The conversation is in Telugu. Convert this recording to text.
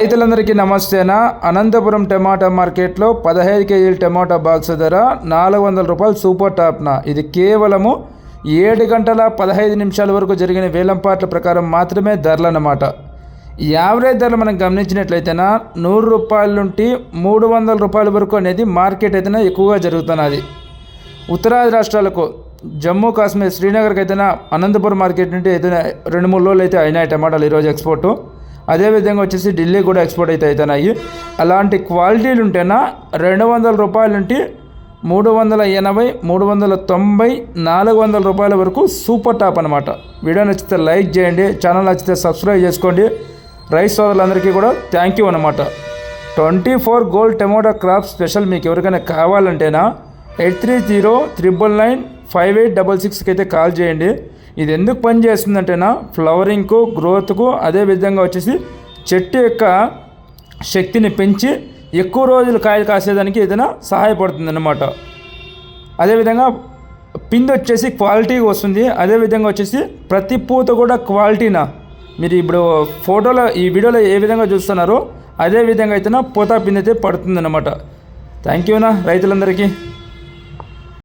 రైతులందరికీ నమస్తేనా? అనంతపురం టమాటా మార్కెట్లో పదహైదు కేజీల టమాటా బాక్స్ ధర నాలుగు వందల రూపాయలు సూపర్ టాప్న ఇది కేవలము ఏడు గంటల పదహైదు నిమిషాల వరకు జరిగిన వేలంపాట్ల ప్రకారం మాత్రమే ధరలు అన్నమాట. యావరేజ్ ధరలు మనం గమనించినట్లయితేనా నూరు రూపాయల నుండి మూడు వందల రూపాయల వరకు అనేది మార్కెట్ అయితేనే ఎక్కువగా జరుగుతున్నది. ఉత్తరాది రాష్ట్రాలకు జమ్మూ కాశ్మీర్ శ్రీనగర్కి అయితేనా అనంతపురం మార్కెట్ నుండి అయితే రెండు మూడు రోజులు అయితే అయినాయి టమాటాలు ఈరోజు ఎక్స్పోర్టు. అదేవిధంగా వచ్చేసి ఢిల్లీ కూడా ఎక్స్పోర్ట్ అయితే అవుతున్నాయి అలాంటి క్వాలిటీలు ఉంటేనా రెండు వందల రూపాయల నుండి మూడు వందల ఎనభై మూడు వందల తొంభై నాలుగు వందల రూపాయల వరకు సూపర్ టాప్ అనమాట వీడియో నచ్చితే లైక్ చేయండి ఛానల్ నచ్చితే సబ్స్క్రైబ్ చేసుకోండి. రైస్ సోదరులందరికీ కూడా థ్యాంక్ యూ అనమాట twenty four gold tomato crop special మీకు ఎవరికైనా కావాలంటేనా eight three zero triple nine five eight double సిక్స్కి అయితే కాల్ చేయండి. ఇది ఎందుకు పని చేస్తుందంటేనా ఫ్లవరింగ్కు గ్రోత్కు అదేవిధంగా వచ్చేసి చెట్టు యొక్క శక్తిని పెంచి ఎక్కువ రోజులు కాయలు కాసేదానికి ఏదైనా సహాయపడుతుంది అన్నమాట అదేవిధంగా పిండి వచ్చేసి క్వాలిటీగా వస్తుంది. అదేవిధంగా వచ్చేసి ప్రతి పూత కూడా క్వాలిటీనా. మీరు ఇప్పుడు ఫోటోలో ఈ వీడియోలో ఏ విధంగా చూస్తున్నారో అదే విధంగా అయితేనా పూత పిండి అయితే పడుతుందనమాట థ్యాంక్ యూనా రైతులందరికీ.